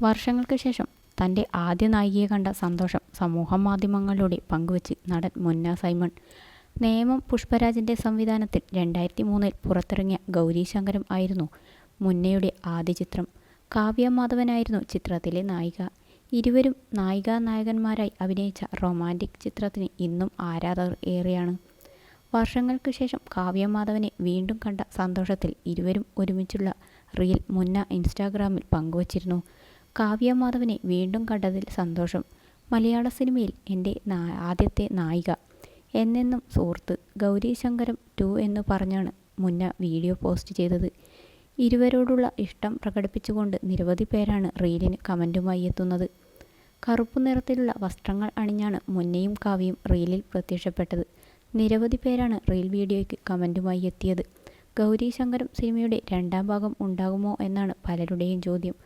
വർഷങ്ങൾക്ക് ശേഷം തന്റെ ആദ്യ നായികയെ കണ്ട സന്തോഷം സമൂഹ മാധ്യമങ്ങളിലൂടെ പങ്കുവച്ച് നടൻ മുന്ന സൈമൺ. നേമം പുഷ്പരാജിന്റെ സംവിധാനത്തിൽ രണ്ടായിരത്തി മൂന്നിൽ പുറത്തിറങ്ങിയ ഗൗരി ശങ്കരം ആയിരുന്നു മുന്നയുടെ ആദ്യ ചിത്രം. കാവ്യ മാധവനായിരുന്നു ചിത്രത്തിലെ നായിക. ഇരുവരും നായികാ നായകന്മാരായി അഭിനയിച്ച റൊമാന്റിക് ചിത്രത്തിന് ഇന്നും ആരാധകർ ഏറെയാണ്. വർഷങ്ങൾക്ക് ശേഷം കാവ്യ മാധവനെ വീണ്ടും കണ്ട സന്തോഷത്തിൽ ഇരുവരും ഒരുമിച്ചുള്ള റീൽ മുന്ന ഇൻസ്റ്റാഗ്രാമിൽ പങ്കുവച്ചിരുന്നു. കാവ്യ മാധവനെ വീണ്ടും കണ്ടതിൽ സന്തോഷം. മലയാള സിനിമയിൽ എന്റെ ആദ്യത്തെ നായിക എന്നെന്നും സുഹൃത്ത് ഗൗരി ശങ്കരം ടു എന്ന് പറഞ്ഞാണ് മുന്ന വീഡിയോ പോസ്റ്റ് ചെയ്തത്. ഇരുവരോടുള്ള ഇഷ്ടം പ്രകടിപ്പിച്ചുകൊണ്ട് നിരവധി പേരാണ് റീലിന് കമന്റുമായി എത്തുന്നത്. കറുപ്പ് നിറത്തിലുള്ള വസ്ത്രങ്ങൾ അണിഞ്ഞാണ് മുന്നയും കാവ്യയും റീലിൽ പ്രത്യക്ഷപ്പെട്ടത്. നിരവധി പേരാണ് റീൽ വീഡിയോയ്ക്ക് കമന്റുമായി എത്തിയത്. ഗൗരി ശങ്കരം സിനിമയുടെ രണ്ടാം ഭാഗം ഉണ്ടാകുമോ എന്നാണ് പലരുടെയും ചോദ്യം.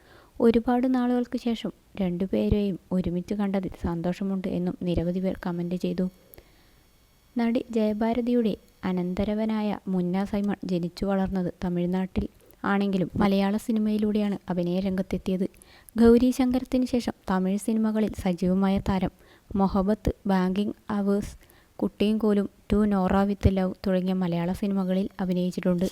ഒരുപാട് നാളുകൾക്ക് ശേഷം രണ്ടുപേരെയും ഒരുമിച്ച് കണ്ടതിൽ സന്തോഷമുണ്ട് എന്നും നിരവധി പേർ കമന്റ് ചെയ്തു. നടി ജയഭാരതിയുടെ അനന്തരവനായ മുന്ന സൈമൺ ജനിച്ചു വളർന്നത് തമിഴ്നാട്ടിൽ ആണെങ്കിലും മലയാള സിനിമയിലൂടെയാണ് അഭിനയ രംഗത്തെത്തിയത്. ഗൗരി ശങ്കരത്തിന് ശേഷം തമിഴ് സിനിമകളിൽ സജീവമായ താരം മൊഹബത്ത് ബാങ്കിങ് അവേഴ്സ് കുട്ടിയും കോലും ടു നോറ വിത്ത് ലവ് തുടങ്ങിയ മലയാള സിനിമകളിൽ അഭിനയിച്ചിട്ടുണ്ട്.